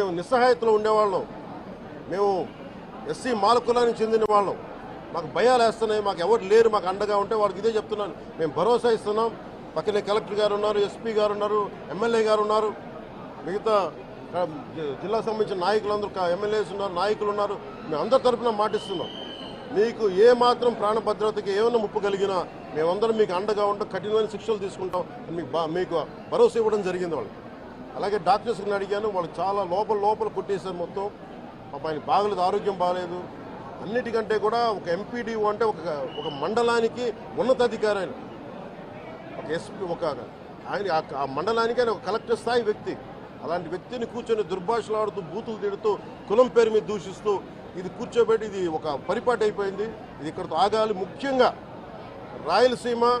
మేము నిస్సహాయతలో ఉండేవాళ్ళం. మేము ఎస్సీ మాల కులానికి చెందిన వాళ్ళం. మాకు భయాలు వేస్తున్నాయి మాకు ఎవరు లేరు మాకు అండగా ఉంటే వాళ్ళకి ఇదే చెప్తున్నాను. మేము భరోసా ఇస్తున్నాం. పక్కనే కలెక్టర్ గారు ఉన్నారు ఎస్పీ గారు ఉన్నారు ఎమ్మెల్యే గారు ఉన్నారు. మిగతా జిల్లా సంబంధించిన నాయకులందరూ ఎమ్మెల్యేస్ ఉన్నారు నాయకులు ఉన్నారు. మేము అందరి తరఫున మాటిస్తున్నాం. మీకు ఏ మాత్రం ప్రాణ భద్రతకి ఏమైనా ముప్పు కలిగినా మేమందరం మీకు అండగా ఉంటాం కఠినమైన శిక్షలు తీసుకుంటాం మీకు బా- మీకు భరోసా ఇవ్వడం జరిగింది వాళ్ళకి. అలాగే డాక్టర్స్ని అడిగాను వాళ్ళు చాలా లోపల లోపల కొట్టేశారు మొత్తం. పాప ఆయన బాగలేదు ఆరోగ్యం బాగలేదు. అన్నిటికంటే కూడా ఒక ఎంపీడీఓ అంటే ఒక ఒక మండలానికి ఉన్నతాధికారి ఆయన. ఒక ఎస్పీ ఒక ఆయన ఆ- మండలానికి ఆయన ఒక కలెక్టర్ స్థాయి వ్యక్తి. అలాంటి వ్యక్తిని కూర్చొని దుర్భాషలాడుతూ బూతులు తిడుతూ కులం పేరు మీద దూషిస్తూ ఇది కూర్చోబెట్టి ఇది ఒక పరిపాటి అయిపోయింది. ఇది ఇక్కడతో ఆగాలి. ముఖ్యంగా రాయలసీమ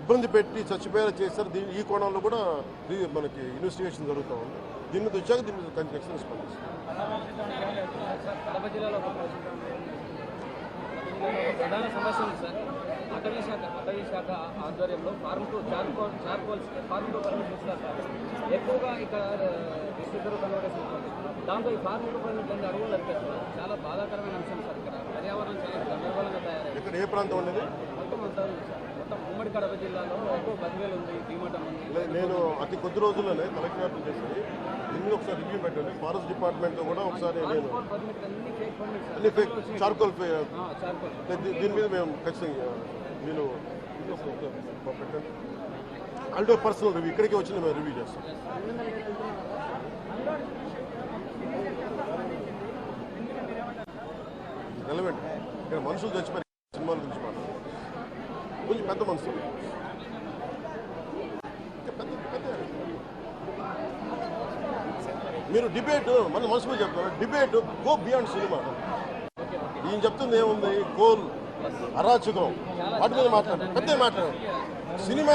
ఇబ్బంది పెట్టి చచ్చిపోయేలా చేస్తారు దీని ఈ కోణంలో కూడా మనకి ఇన్వెస్టిగేషన్ జరుగుతూ ఉంది. దీని మీద వచ్చాక దీని మీద ఖచ్చితంగా స్పందిస్తాం ప్రధాన సమస్య ఉంది సార్ అటవీ శాఖ అటవీ శాఖ ఆధ్వర్యంలో form to charcoal charcoals form to permit ఇస్తారు సార్ ఎక్కువగా ఇక్కడ డిస్ట్రిక్టర్ కన్వర్టేషన్ ఉంటుంది దాంతో ఈ ఫార్మ్ టు పర్మిట్ అన్ని అడుగులు నరికేస్తున్నారు చాలా బాధాకరమైన అంశం సార్ ఇక్కడ పర్యావరణం చాలా గందరగోళంగా తయారైంది ఇక్కడ ఏ ప్రాంతం అనేది మొత్తం అంతా ఉంది సార్. కడప జిల్లాలో ఉంది భీమటం ఉంది నేను అతి కొద్ది రోజుల్లోనే కలెక్టర్ చేసి దీన్ని ఒకసారి రివ్యూ పెట్టండి. ఫారెస్ట్ డిపార్ట్మెంట్ కూడా ఒకసారి నేను అన్ని ఫేక్ చార్కోల్ దీని మీద మేము ఖచ్చితంగా ఒక పెట్టండి అంటే పర్సనల్ రివ్యూ ఇక్కడికి వచ్చి మేము రివ్యూ చేస్తాం రెలవెంట్ ఇక్కడ మనుషులు చచ్చిపోయి సినిమాల గురించి మాట్లాడాలి కొంచెం పెద్ద మనుషులు మీరు డిబేట్ మన మనసు చెప్తారు? డిబేట్ గో బియాండ్ సినిమా ఈయన చెప్తుంది ఏముంది? కోల్ అరాచకం. వాటి మీద మాట్లాడారు పెద్ద మాట్లాడారు సినిమా